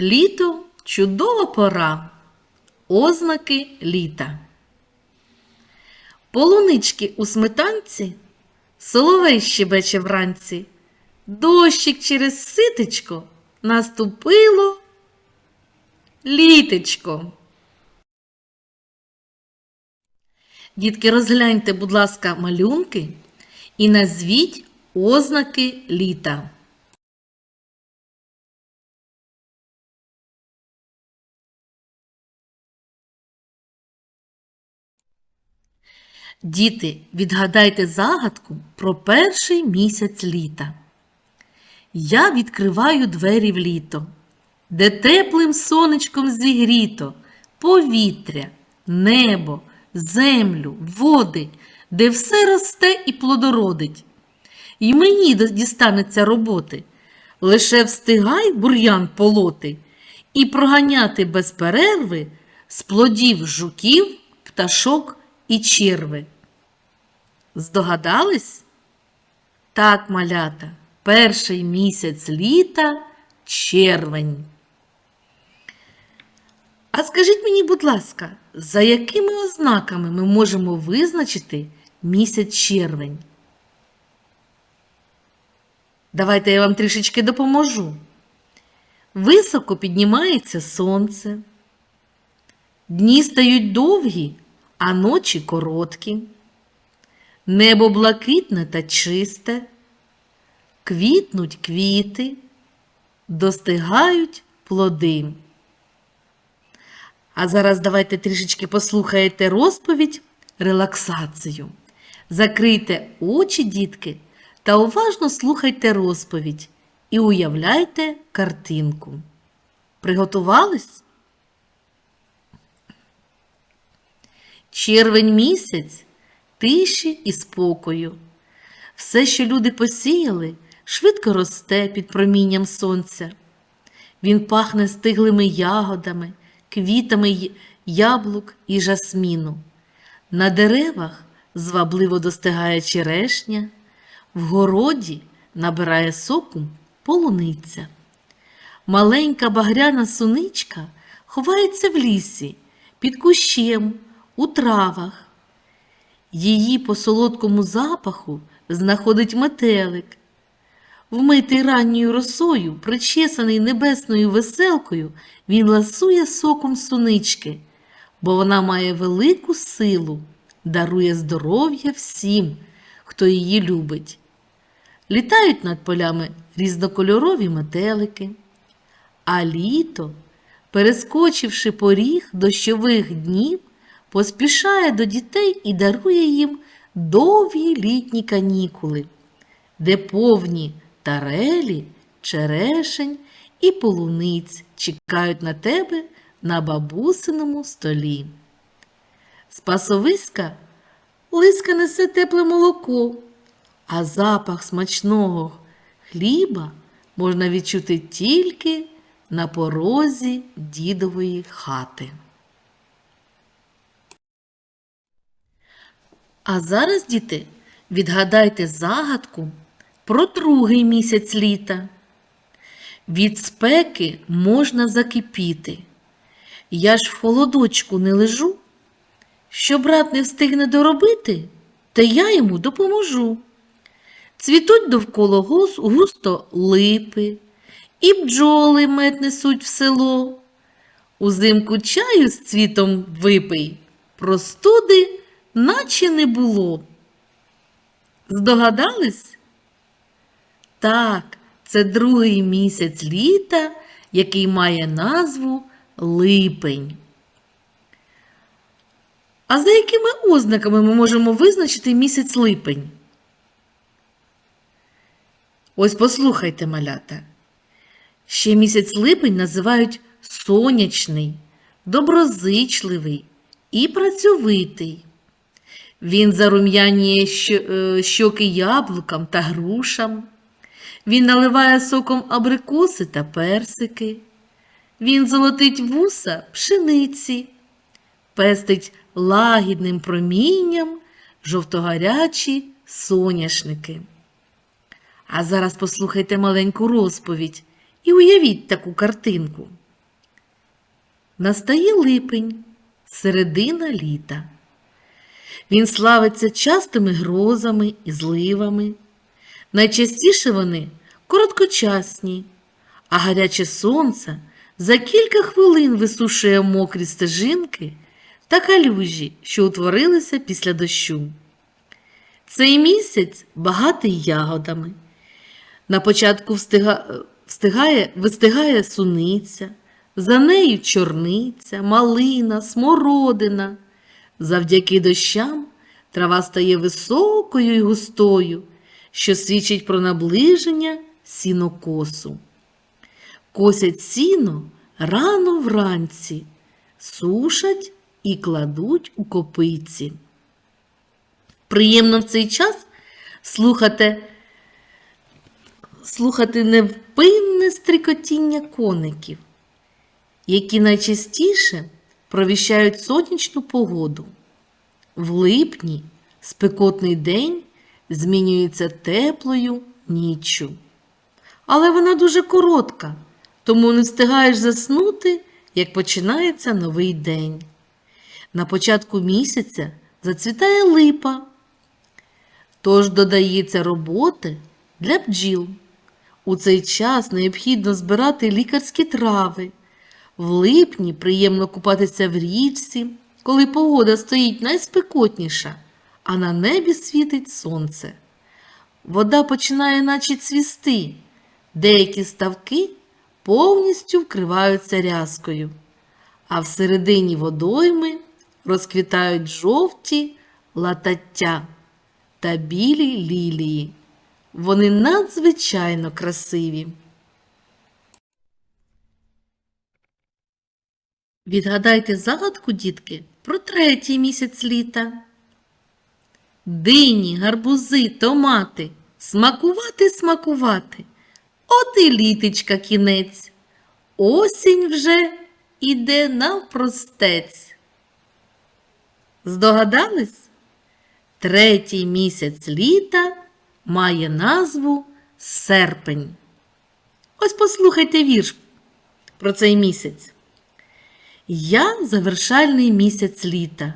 Літо чудова пора. Ознаки літа. Полунички у сметанці, соловей щебече вранці, дощик через ситечко наступило літечко. Дітки, розгляньте, будь ласка, малюнки і назвіть ознаки літа. Діти, відгадайте загадку про перший місяць літа. Я відкриваю двері в літо, де теплим сонечком зігріто повітря, небо, землю, води, де все росте і плодородить. І мені дістанеться роботи. Лише встигай бур'ян полоти і проганяти без перерви з плодів жуків, пташок і черви. Здогадались? Так, малята, перший місяць літа червень. А скажіть мені, будь ласка, за якими ознаками ми можемо визначити місяць червень? Давайте я вам трішечки допоможу. Високо піднімається сонце, дні стають довгі, а ночі короткі. Небо блакитне та чисте, квітнуть квіти, достигають плоди. А зараз давайте трішечки послухаєте розповідь релаксацію. Закрийте очі, дітки, та уважно слухайте розповідь і уявляйте картинку. Приготувались? Червень місяць тиші і спокою. Все, що люди посіяли, швидко росте під промінням сонця. Він пахне стиглими ягодами, квітами яблук і жасміну. На деревах звабливо достигає черешня, в городі набирає соку полуниця. Маленька багряна суничка ховається в лісі, під кущем, у травах. Її по солодкому запаху знаходить метелик. Вмитий ранньою росою, причесаний небесною веселкою, він ласує соком сунички, бо вона має велику силу, дарує здоров'я всім, хто її любить. Літають над полями різнокольорові метелики, а літо, перескочивши поріг дощових днів, поспішає до дітей і дарує їм довгі літні канікули, де повні тарелі, черешень і полуниць чекають на тебе на бабусиному столі. З пасовиська лиска несе тепле молоко, а запах смачного хліба можна відчути тільки на порозі дідової хати. А зараз, діти, відгадайте загадку про другий місяць літа. Від спеки можна закипіти. Я ж в холодочку не лежу. Що брат не встигне доробити, та я йому допоможу. Цвітуть довкола гус- густо липи, і бджоли мед несуть в село. Узимку чаю з цвітом випий, простуди наче не було. Здогадались? Так, це другий місяць літа, який має назву липень. А за якими ознаками ми можемо визначити місяць липень? Ось послухайте, малята. Ще місяць липень називають сонячний, доброзичливий і працьовитий. Він зарум'янює е, щоки яблукам та грушам. Він наливає соком абрикоси та персики. Він золотить вуса пшениці, пестить лагідним промінням жовтогарячі соняшники. А зараз послухайте маленьку розповідь і уявіть таку картинку. Настає липень, середина літа. Він славиться частими грозами і зливами. Найчастіше вони короткочасні, а гаряче сонце за кілька хвилин висушує мокрі стежинки та калюжі, що утворилися після дощу. Цей місяць багатий ягодами. На початку встига... встигає, вистигає суниця, за нею чорниця, малина, смородина. Завдяки дощам трава стає високою і густою, що свідчить про наближення сінокосу. Косять сіно рано вранці, сушать і кладуть у копиці. Приємно в цей час слухати, слухати невпинне стрикотіння коників, які найчастіше провіщають сонячну погоду. В липні спекотний день змінюється теплою ніччю. Але вона дуже коротка, тому не встигаєш заснути, як починається новий день. На початку місяця зацвітає липа, тож додається роботи для бджіл. У цей час необхідно збирати лікарські трави. В липні приємно купатися в річці, коли погода стоїть найспекотніша, а на небі світить сонце. Вода починає наче цвісти, деякі ставки повністю вкриваються рязкою, а всередині водойми розквітають жовті латаття та білі лілії. Вони надзвичайно красиві. Відгадайте загадку, дітки, про третій місяць літа. Дині, гарбузи, томати, смакувати, смакувати. От і літечка кінець. Осінь вже іде навпростець. Здогадались? Третій місяць літа має назву серпень. Ось послухайте вірш про цей місяць. Я завершальний місяць літа.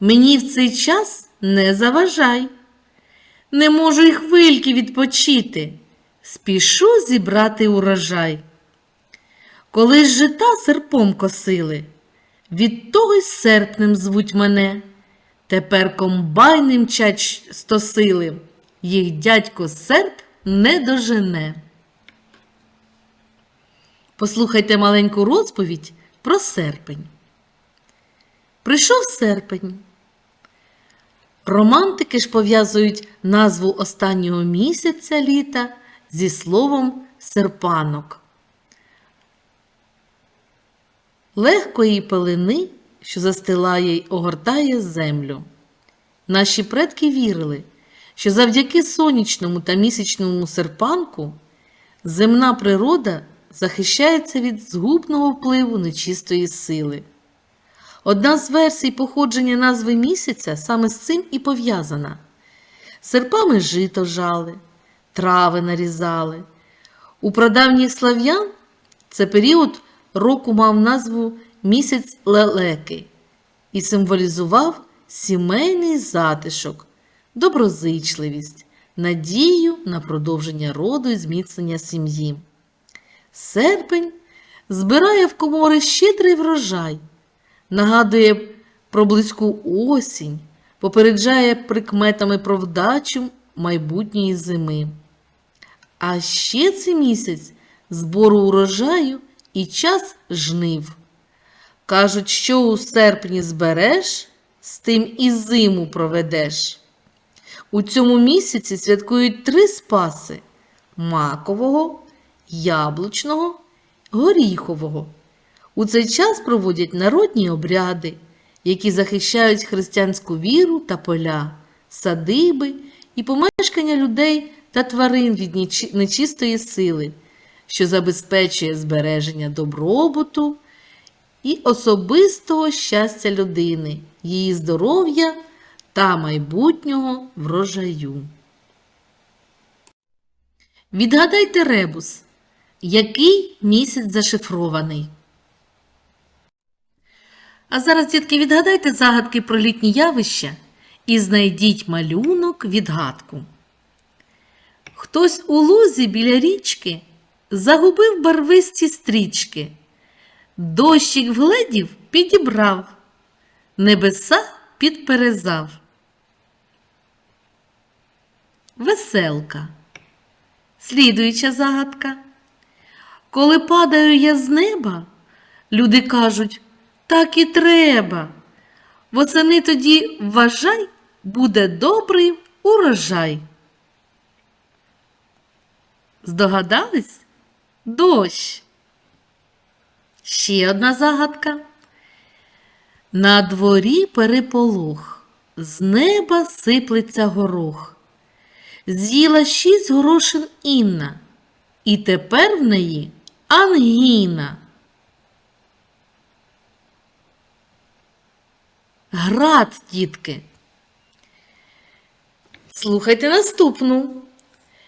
Мені в цей час не заважай. Не можу й хвильки відпочити. Спішу зібрати урожай. Коли ж жита серпом косили, від того й серпнем звуть мене. Тепер комбайни мчать стосили, їх дядько серп не дожене. Послухайте маленьку розповідь про серпень. Прийшов серпень. Романтики ж пов'язують назву останнього місяця літа зі словом серпанок. Легкої пелени, що застилає й огортає землю. Наші предки вірили, що завдяки сонячному та місячному серпанку земна природа захищається від згубного впливу нечистої сили. Одна з версій походження назви місяця саме з цим і пов'язана. Серпами жито жали, трави нарізали. У прадавніх слав'ян це період року мав назву місяць лелеки і символізував сімейний затишок, доброзичливість, надію на продовження роду і зміцнення сім'ї. Серпень збирає в комори щедрий врожай, нагадує про близьку осінь, попереджає прикметами про вдачу майбутньої зими. А ще цей місяць збору урожаю і час жнив. Кажуть, що у серпні збереш, з тим і зиму проведеш. У цьому місяці святкують три спаси макового, яблучного, горіхового. У цей час проводять народні обряди, які захищають християнську віру та поля, садиби і помешкання людей та тварин від нечистої сили, що забезпечує збереження добробуту і особистого щастя людини, її здоров'я та майбутнього врожаю. Відгадайте ребус, який місяць зашифрований? А зараз, дітки, відгадайте загадки про літні явища і знайдіть малюнок відгадку. Хтось у лузі біля річки загубив барвисті стрічки, дощик вгледів підібрав, небеса підперезав. Веселка. Слідуюча загадка. Коли падаю я з неба, люди кажуть, так і треба. Восени тоді вважай, буде добрий урожай. Здогадались? Дощ. Ще одна загадка. На дворі переполох, з неба сиплеться горох. З'їла шість горошин Інна, і тепер в неї ангіна. Град, дітки. Слухайте наступну.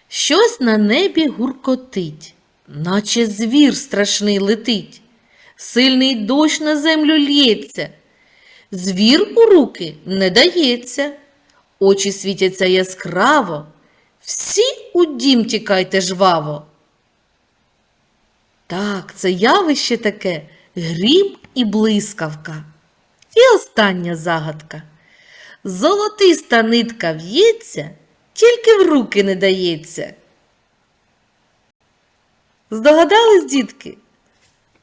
Щось на небі гуркотить, наче звір страшний летить. Сильний дощ на землю лється. Звір у руки не дається. Очі світяться яскраво. Всі у дім тікайте жваво. Так, це явище таке грім і блискавка. І остання загадка. Золотиста нитка в'ється, тільки в руки не дається. Здогадались, дітки?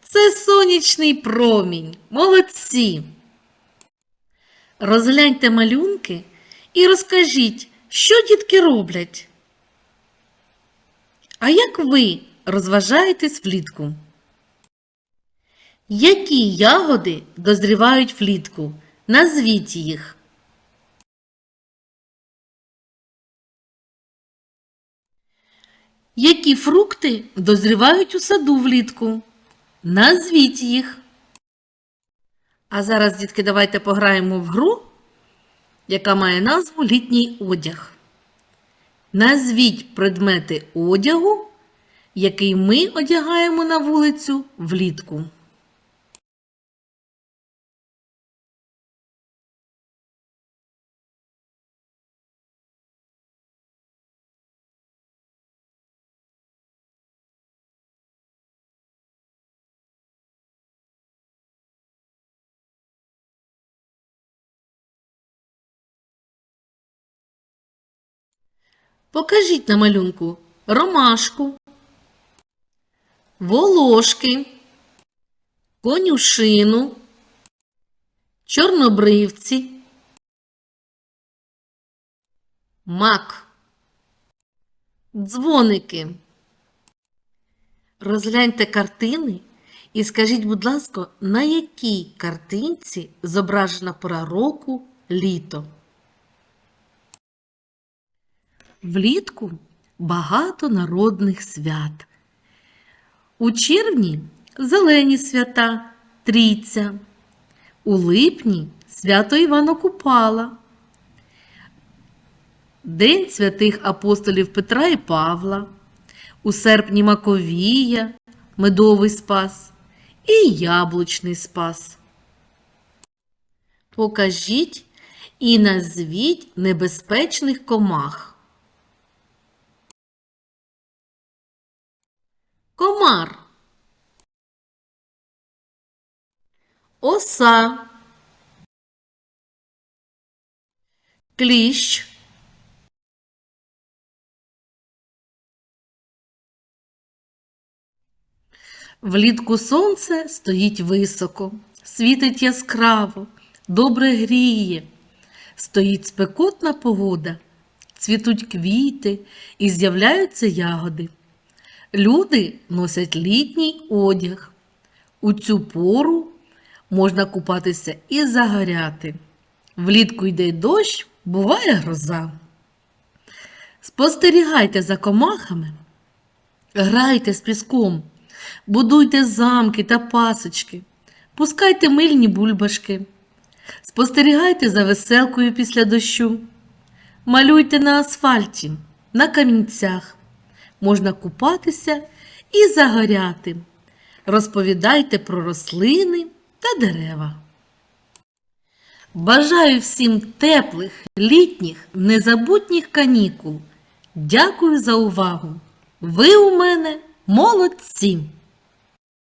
Це сонячний промінь. Молодці. Розгляньте малюнки і розкажіть, що дітки роблять. А як ви розважаєтесь влітку? Які ягоди дозрівають влітку? Назвіть їх. Які фрукти дозрівають у саду влітку? Назвіть їх. А зараз, дітки, давайте пограємо в гру, яка має назву літній одяг. Назвіть предмети одягу, який ми одягаємо на вулицю влітку. Покажіть на малюнку ромашку, волошки, конюшину, чорнобривці, мак, дзвоники. Розгляньте картини і скажіть, будь ласка, на якій картинці зображена пора року літо? Влітку багато народних свят. У червні зелені свята Трійця, у липні свято Івана Купала, День святих апостолів Петра і Павла, у серпні Маковія, Медовий Спас і Яблучний Спас. Покажіть і назвіть небезпечних комах. Комар. Оса. Кліщ. Влітку сонце стоїть високо, світить яскраво, добре гріє. Стоїть спекотна погода, цвітуть квіти і з'являються ягоди. Люди носять літній одяг. У цю пору можна купатися і загоряти. Влітку йде дощ, буває гроза. Спостерігайте за комахами, грайте з піском, будуйте замки та пасочки, пускайте мильні бульбашки, спостерігайте за веселкою після дощу, малюйте на асфальті, на камінцях можна купатися і загоряти. Розповідайте про рослини та дерева. Бажаю всім теплих, літніх, незабутніх канікул. Дякую за увагу. Ви у мене молодці!